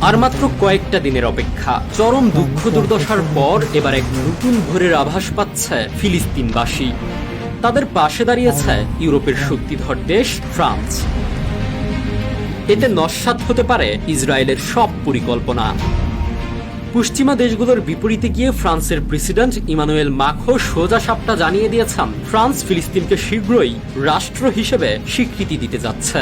আর মাত্র কয়েকটা দিনের অপেক্ষা। চরম দুঃখ দুর্দশার পর এবার এক নতুন ভোরের আভাস পাচ্ছে ফিলিস্তিনবাসী। তাদের পাশে দাঁড়িয়েছে ইউরোপের শক্তিধর দেশ, ফ্রান্স। এতে নস্বাত হতে পারে ইসরায়েলের সব পরিকল্পনা। পশ্চিমা দেশগুলোর বিপরীতে গিয়ে ফ্রান্সের প্রেসিডেন্ট ইমানুয়েল মাখো সোজা সাপটা জানিয়ে দিয়েছেন, ফ্রান্স ফিলিস্তিনকে শীঘ্রই রাষ্ট্র হিসেবে স্বীকৃতি দিতে যাচ্ছে।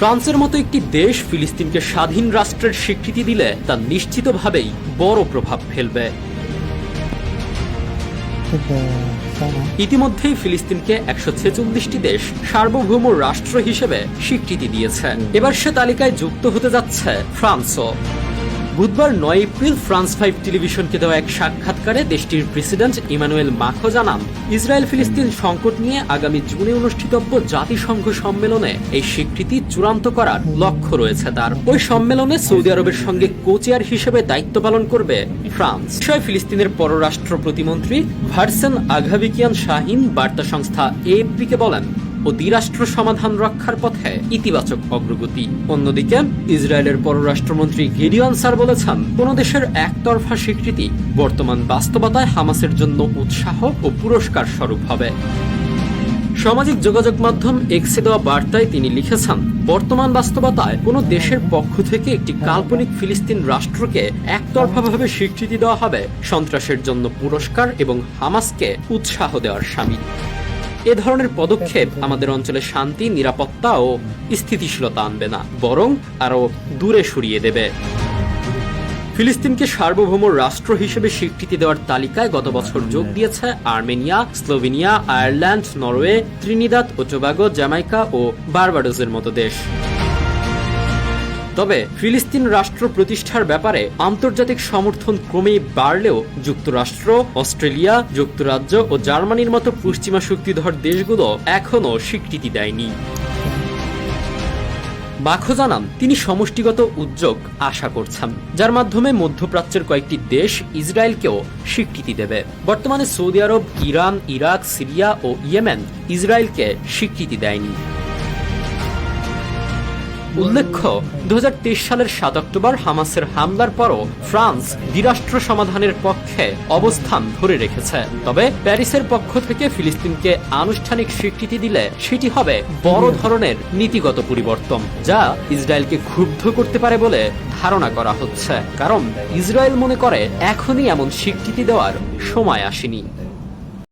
ফ্রান্সের মতো একটি দেশ ফিলিস্তিনকে স্বাধীন রাষ্ট্রের স্বীকৃতি দিলে তা নিশ্চিতভাবেই বড় প্রভাব ফেলবে। ইতিমধ্যেই ফিলিস্তিনকে একশো ছেচল্লিশটি দেশ সার্বভৌম রাষ্ট্র হিসেবে স্বীকৃতি দিয়েছে। এবার সে তালিকায় যুক্ত হতে যাচ্ছে ফ্রান্সও। বুধবার নয় এপ্রিল ফ্রান্স ফাইভ টেলিভিশনকে দেওয়া এক সাক্ষাৎকারে দেশটির প্রেসিডেন্ট ইমানুয়েল মাখো জানান ইসরায়েল ফিলিস্তিন সংকট নিয়ে আগামী জুনে অনুষ্ঠিতব্য জাতিসংঘ সম্মেলনে এই স্বীকৃতি চূড়ান্ত করার লক্ষ্য রয়েছে তার। ওই সম্মেলনে সৌদি আরবের সঙ্গে কোচেয়ার হিসেবে দায়িত্ব পালন করবে ফ্রান্স। বিষয় ফিলিস্তিনের পররাষ্ট্র প্রতিমন্ত্রী ভার্সেন আঘাবিকিয়ান শাহিন বার্তা সংস্থা এএফপিকে বলেন ও দ্বিরাষ্ট্র সমাধান রক্ষার পথে ইতিবাচক অগ্রগতি। অন্যদিকে, ইসরায়েলের পররাষ্ট্রমন্ত্রী গিডিয়ন স্যার বলেছেন, কোন দেশের একতরফা স্বীকৃতি বর্তমান বাস্তবতায় হামাসের জন্য উৎসাহ ও পুরস্কার স্বরূপ হবে। সামাজিক যোগাযোগ মাধ্যম এক্সে দেওয়া বার্তায় তিনি লিখেছেন, বর্তমান বাস্তবতায় কোনো দেশের পক্ষ থেকে একটি কাল্পনিক ফিলিস্তিন রাষ্ট্রকে একতরফাভাবে স্বীকৃতি দেওয়া হবে। সন্ত্রাসের জন্য পুরস্কার এবং হামাসকে উৎসাহ দেওয়ার সামিল। এ ধরনের পদক্ষেপ আমাদের অঞ্চলে শান্তি, নিরাপত্তা ও স্থিতিশীলতা আনবে না, বরং আরও দূরে সরিয়ে দেবে। ফিলিস্তিনকে সার্বভৌম রাষ্ট্র হিসেবে স্বীকৃতি দেওয়ার তালিকায় গত বছর যোগ দিয়েছে Armenia, Slovenia, Ireland, Norway, Trinidad ও টোবাগো জামাইকা ও বার্বাডোজের মতো দেশ। তবে ফিলিস্তিন রাষ্ট্র প্রতিষ্ঠার ব্যাপারে আন্তর্জাতিক সমর্থন ক্রমেই বাড়লেও যুক্তরাষ্ট্র, অস্ট্রেলিয়া, যুক্তরাজ্য ও জার্মানির মতো পশ্চিমা শক্তিধর দেশগুলো এখনও স্বীকৃতি দেয়নি। বাখো জানান, তিনি সমষ্টিগত উদ্যোগ আশা করছেন, যার মাধ্যমে মধ্যপ্রাচ্যের কয়েকটি দেশ ইসরায়েলকেও স্বীকৃতি দেবে। বর্তমানে সৌদি আরব, ইরান, ইরাক, সিরিয়া ও ইয়েমেন ইসরায়েলকে স্বীকৃতি দেয়নি। উল্লেখ্য দু হাজার তেইশ সালের সাত অক্টোবর হামাসের হামলার পরও ফ্রান্স দ্বিরাষ্ট্র সমাধানের পক্ষে অবস্থান ধরে রেখেছে। তবে প্যারিসের পক্ষ থেকে ফিলিস্তিনকে আনুষ্ঠানিক স্বীকৃতি দিলে সেটি হবে বড় ধরনের নীতিগত পরিবর্তন, যা ইসরায়েলকে ক্ষুব্ধ করতে পারে বলে ধারণা করা হচ্ছে। কারণ ইসরায়েল মনে করে এখনই এমন স্বীকৃতি দেওয়ার সময় আসেনি।